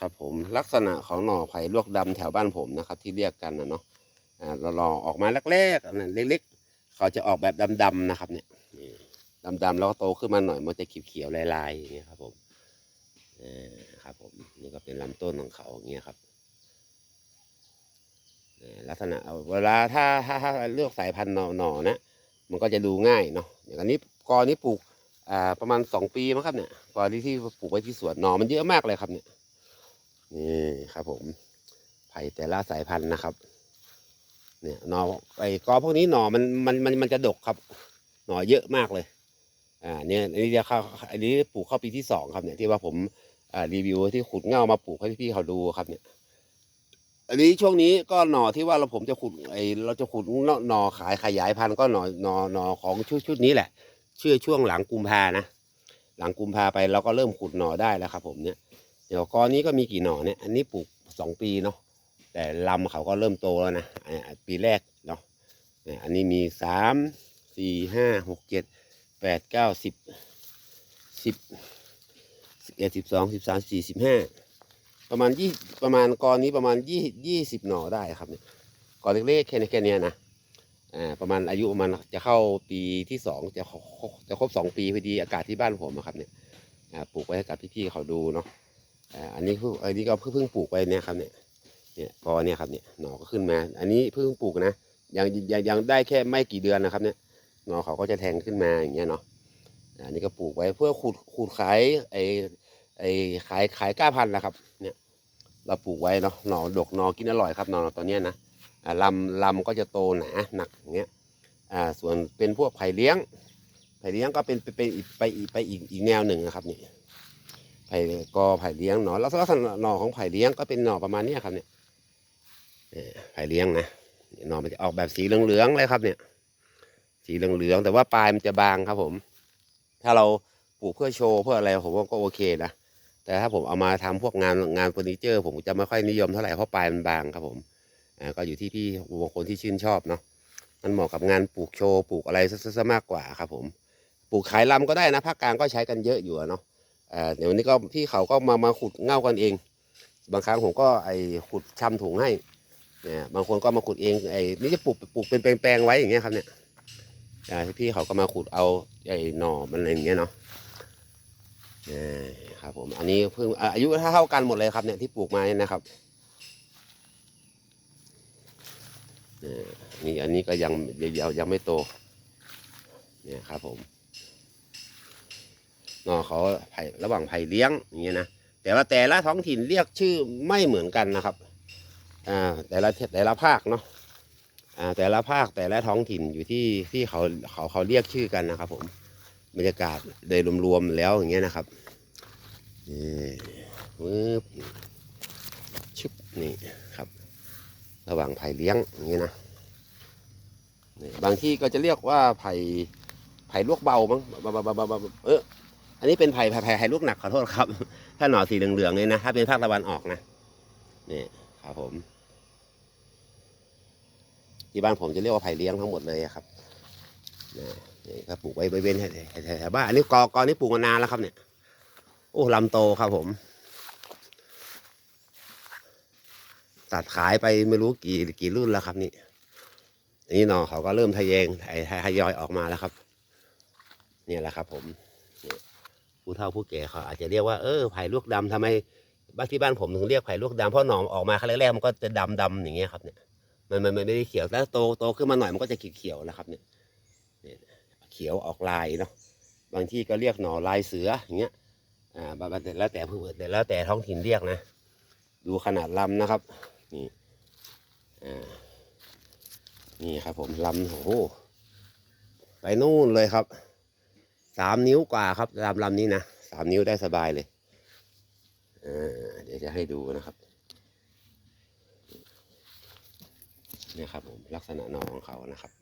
ครับ ผมลักษณะของหน่อไผ่ลวกดำแถวบ้านผมนะครับ ที่เรียกกันนะเนาะอ่าเราลองออกมาแรกๆนนั้นเล็กๆ เขาจะออกแบบดำๆนะครับ เนี่ยดำๆแล้วก็โตขึ้นมาหน่อยมันจะเขียวๆลายๆอย่างเงี้ยครับผมเออครับผมนี่ก็เป็นลำต้นของเขาอย่างเงี้ยครับลักษณะเอาเวลาถ้าถ้าถ้าเลือกสายพันธุ์หน่อหน่อนะมันก็จะดูง่ายเนาะอย่างนี้กอนี้ปลูกอ่าประมาณสองปีมั้งครับเนี่ยกอที่ที่ปลูกไว้ที่สวนหน่อมันเยอะมากเลยครับเนี่ย นี่ครับผมไผ่แต่ละสายพันธุ์นะครับ เนี่ยหน่อไอ้กอพวกนี้หน่อมันมันมันมันจะดกครับ หน่อเยอะมากเลย อ่าเนี่ยอันนี้จะเข้าอันนี้ปลูกเข้าปีที่สองครับเนี่ยที่ว่าผมอ่ารีวิวที่ขุดเง่ามาปลูกให้พี่ๆเขาดูครับเนี่ย อันนี้ช่วงนี้ก็หน่อที่ว่าเราผมจะขุดไอเราจะขุดหน่อขายขยายพันธุ์ก็หน่อหน่อหนอของชุดชุดนี้แหละ เชื่อช่วงหลังกุมภานะหลังกุมภาไปเราก็เริ่มขุดหน่อได้แล้วครับ ผมเนี่ย ดี๋ยวกอนี้ก็มีกี่หน่อเนี่ย อันนี้ปลูกสองปีเนาะ แต่ลำเขาก็เริ่มโตแล้วนะอ่าปีแรกเนาะเนี่ยอันนี้มีสามสี่ห้าหกเจ็ดแปดเก้าสิบสิบสิบเอ็ดสิบสองสิบสามสี่สิบห้าประมาณยี่ประมาณกอนี้ประมาณยี่ยี่สิบหน่อได้ครับเนี่ยกอเล็กๆแค่นี้แค่นี้นะอ่าประมาณอายุประมาณจะเข้าปีที่สองจะครบจะครบสองปีพอดีอากาศที่บ้านผมอะครับเนี่ยอ่าปลูกไว้ให้กับพี่ๆเขาดูเนาะ อ่าอันนี้เพิ่งอันนี้ก็เพิ่งเพิ่งปลูกไว้เนี่ยครับเนี่ยเนี่ยพอเนี่ยครับเนี่ยหน่อก็ขึ้นมา อันนี้เพิ่งปลูกนะยังยังยังได้แค่ไม่กี่เดือนนะครับเนี่ยหน่อเขาก็จะแทงขึ้นมาอย่างเงี้ยเนาะอ่าอันนี้ก็ปลูกไว้เพื่อขูดขูดขายไอไอขายขายก้าพันธุ์นะครับ เนี่ย เราปลูกไว้เนาะหน่อดกหน่อกินอร่อยครับหน่อตอนเนี้ยนะอ่าลำลำก็จะโตหนาหนักอย่างเงี้ยอ่าส่วนเป็นพวกไผ่เลี้ยงไผ่เลี้ยงก็เป็นไปไปอีกไปอีกไปอีกอีกแนวหนึ่งนะครับเนี่ไผ่กอไผ่เลี้ยงหน่อแล้วลักษณะหน่อของไผ่เลี้ยงก็เป็นหน่อประมาณนี้ครับเนี่ยไผ่เลี้ยงนะหน่อมันจะออกแบบสีเหลืองๆเลยครับ เนี่ย สีเหลืองๆแต่ว่าปลายมันจะบางครับผม ถ้าเราปลูกเพื่อโชว์เพื่ออะไรผมว่าก็โอเคนะแต่ถ้าผมเอามาทำพวกงานงานเฟอร์นิเจอร์ ผมจะไม่ค่อยนิยมเท่าไหร่เพราะปลายมันบางครับผมอ่าก็อยู่ที่พี่บางคนที่ชื่นชอบเนาะมันเหมาะกับงานปลูกโชว์ปลูกอะไรซะมากกว่าครับผม ปลูกขายลำก็ได้นะภาคกลางก็ใช้กันเยอะอยู่เนาะ อ่าเดี๋ยววันนี้ก็พี่เขาก็มามาขุดเง่ากันเอง บางครั้งผมก็ไอขุดชำถุงให้เนี่ยบางคนก็มาขุดเองไอนี่จะปลูกปลูกเป็นแปลงๆไว้อย่างเงี้ยครับเนี่ยอ่าพี่เขาก็มาขุดเอาไอหน่อมันอะไรอย่างเงี้ยเนาะอ่ครับผมอันนี้เพิ่งอ่าอายุเท่ากันหมดเลยครับเนี่ยที่ปลูกมาเนี่ยนะครับนี่อันนี้ก็ยังยังยังไม่โตเนี่ยครับผม นอเขาไผ่ระหว่างไผ่เลี้ยงอย่างเงี้ยนะแต่ว่าแต่ละท้องถิ่นเรียกชื่อไม่เหมือนกันนะครับอ่าแต่ละแต่ละภาคเนาะอ่าแต่ละภาคแต่ละท้องถิ่นอยู่ที่ที่เขาเขาเขาเรียกชื่อกันนะครับ ผมบรรยากาศโดยรวมๆแล้วอย่างเงี้ยนะครับนี่ปึ๊บชุบนี่ครับ ระหว่างไผ่เลี้ยงอย่างนี้ยนะบางที่ก็จะเรียกว่าไผ่ไผ่ลวกเบามั้งบบบบบบบเออ อันนี้เป็นไผ่ไผ่ไผ่ลวกหนักขอโทษครับ ถ้าหน่อสีเหลืองๆเนี่ยนะถ้าเป็นภาคตะวันออกนะนี่ครับผม ที่บ้านผมจะเรียกว่าไผ่เลี้ยงทั้งหมดเลยครับนี่ก็ปลูกไว้บริเวณแถวบ้านอันนี้กอกอนี่ปลูกมานานแล้วครับเนี่ยโอ้ลำโตครับผม ตัดขายไปไม่รู้กี่กี่รุ่นแล้วครับนี่นนี้หนอเขาก็เริ่มทะแยงทยทยอยออกมาแล้วครับ เนี่ยแหละครับผม ผู้เฒ่าผู้แก่เขาอาจจะเรียกว่าเออไผ่ลวกดำทำไมบ้านที่บ้านผมถึงเรียกไผ่ลวกดำเพราะหนอมออกมาครั้งแรกๆมันก็จะดำดำอย่างเงี้ยครับเนี่ยมันมันมันไม่ได้เขียวแล้วโตโตขึ้นมาหน่อยมันก็จะเขียวๆแล้วครับเนี่ยเนี่ยเขียวออกลายเนาะบางที่ก็เรียกหน่อลายเสืออย่างเงี้ยอ่าบางแต่แล้วแต่ผู้แต่แล้วแต่ท้องถิ่นเรียกนะ ดูขนาดลำนะครับนี่อ่านี่ครับผมลำโอ้โหไปนู่นเลยครับ สามนิ้วกว่าครับลำลำนี้นะสามนิ้วได้สบายเลยเดี๋ยวจะให้ดูนะครับนี่ครับผมลักษณะนอของเขานะครับ